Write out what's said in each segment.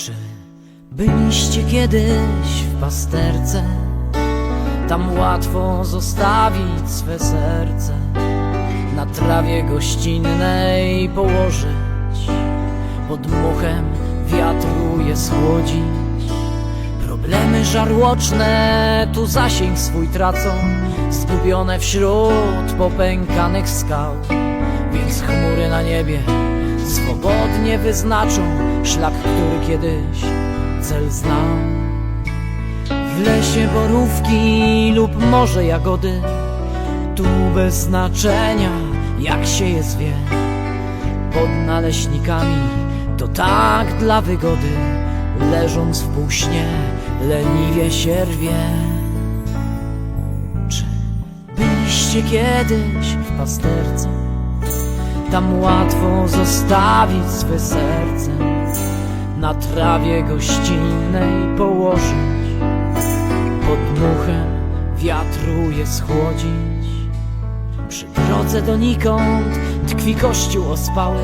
Czy byliście kiedyś w pasterce? Tam łatwo zostawić swe serce. Na trawie gościnnej położyć. Pod muchem wiatru je schłodzić. Problemy żarłoczne tu zasięg swój tracą. Zgubione wśród popękanych skał. Więc chmury na niebie swobodnie wyznaczą Szlak, który kiedyś cel znał W lesie borówki lub może jagody Tu bez znaczenia jak się je zwie. Pod naleśnikami to tak dla wygody Leżąc w półśnie leniwie się rwie. Czy byliście kiedyś w pasterce? Tam łatwo zostawić swe serce. Na trawie gościnnej położyć Pod muchem wiatru je schłodzić. Przy drodze donikąd tkwi kościół ospały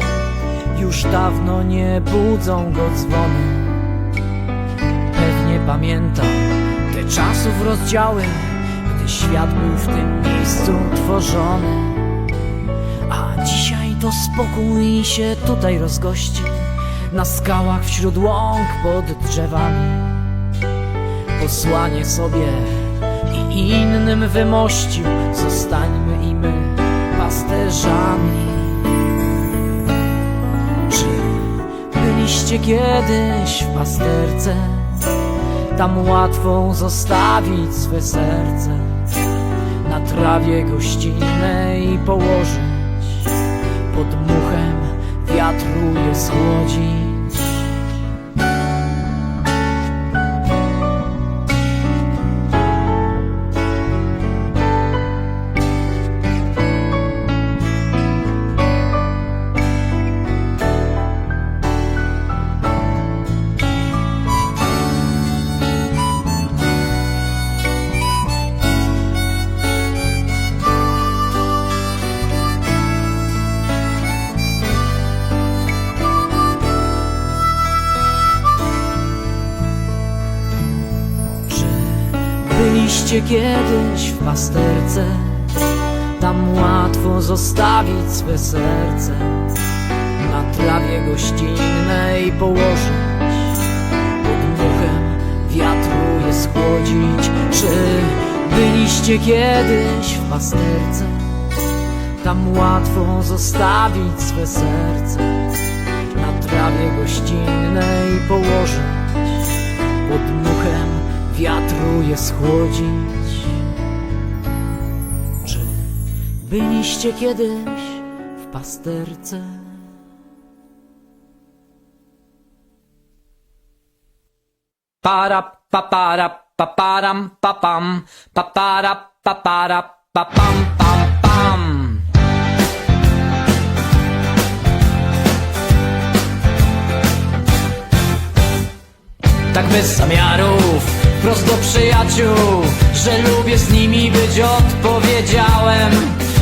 Już dawno nie budzą go dzwony. Pewnie pamięta te czasów rozdziały Gdy świat był w tym miejscu tworzony. A dzisiaj to spokój się tutaj rozgości. Na skałach wśród łąk pod drzewami. Posłanie sobie i innym wymościł. Zostańmy i my pasterzami. Czy byliście kiedyś w pasterce? Tam łatwo zostawić swe serce. Na trawie gościnnej położyć pod muchem wiatru je. Czy byliście kiedyś w pasterce? Tam łatwo zostawić swe serce Na trawie gościnnej położyć Pod muchem wiatru je schłodzić Czy byliście kiedyś w pasterce? Tam łatwo zostawić swe serce wiatru je schłodzić. Czy byliście kiedyś w pasterce? Para pa para pa param pa pam pa pa pa pam pam Tak bez zamiarów, prosto do przyjaciół Że lubię z nimi być odpowiedziałem.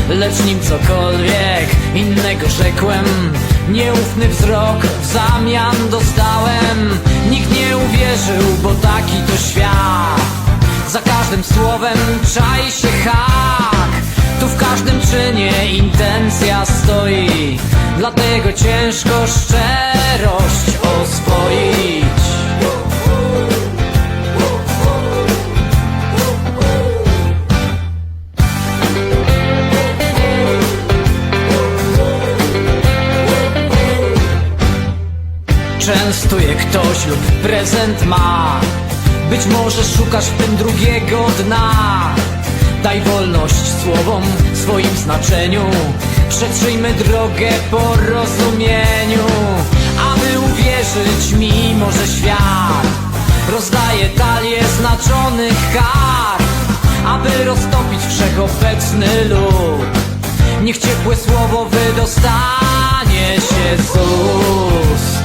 Lecz nim cokolwiek innego rzekłem Nieufny wzrok w zamian dostałem. Nikt nie uwierzył, bo taki to świat. Za każdym słowem czai się hak. Tu w każdym czynie intencja stoi. Dlatego ciężko szczerość Częstuje ktoś lub prezent ma. Być może szukasz w tym drugiego dna. Daj wolność słowom w swoim znaczeniu. Przetrzyjmy drogę porozumieniu Aby uwierzyć mimo, że świat. Rozdaje talię znaczonych kart Aby roztopić wszechobecny lód Niech ciepłe słowo wydostanie się z ust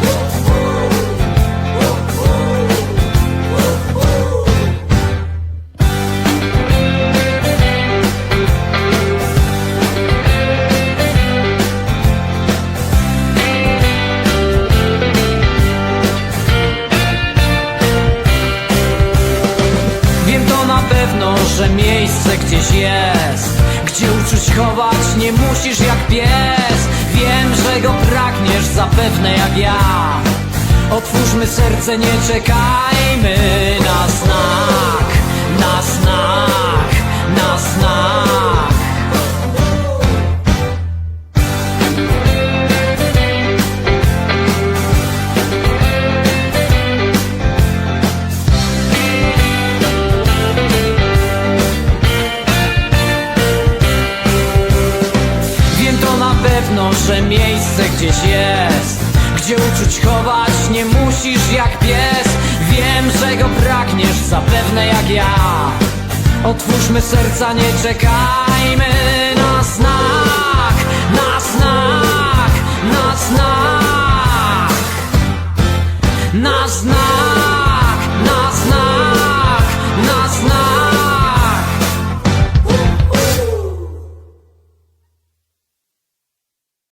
gdzieś jest. Gdzie uczuć chować nie musisz jak pies. Wiem, że go pragniesz zapewne jak ja. Otwórzmy serce, nie czekajmy na znak serce gdzieś jest. Gdzie uczuć chować nie musisz jak pies. Wiem, że go pragniesz zapewne jak ja. Otwórzmy serca, nie czekajmy na znak Na znak, na znak. Na znak.